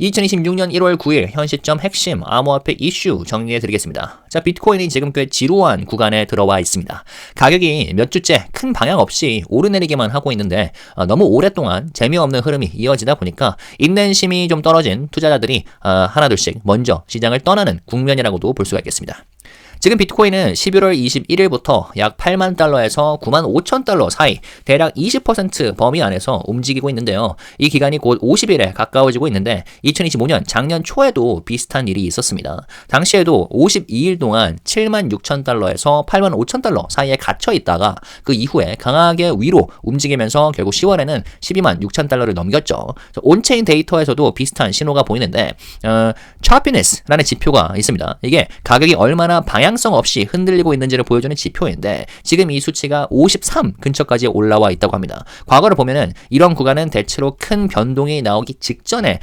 2026년 1월 9일 현 시점 핵심 암호화폐 이슈 정리해 드리겠습니다. 자, 비트코인이 지금 꽤 지루한 구간에 들어와 있습니다. 가격이 몇 주째 큰 방향 없이 오르내리기만 하고 있는데 어, 너무 오랫동안 재미없는 흐름이 이어지다 보니까 인내심이 좀 떨어진 투자자들이 어, 하나둘씩 먼저 시장을 떠나는 국면이라고도 볼 수가 있겠습니다. 지금 비트코인은 11월 21일부터 약 8만 달러에서 9만 5천 달러 사이 대략 20% 범위 안에서 움직이고 있는데요. 이 기간이 곧 50일에 가까워지고 있는데 2025년 작년 초에도 비슷한 일이 있었습니다. 당시에도 52일 동안 7만 6천 달러에서 8만 5천 달러 사이에 gat혀 있다가 그 이후에 강하게 위로 움직이면서 결국 10월에는 12만 6천 달러를 넘겼죠. 온체인 데이터에서도 비슷한 신호가 보이는데 어, choppiness라는 지표가 있습니다. 이게 가격이 얼마나 방향성 없이 흔들리고 있는지를 보여주는 지표인데 지금 이 수치가 53 근처까지 올라와 있다고 합니다. 과거를 보면은 이런 구간은 대체로 큰 변동이 나오기 직전에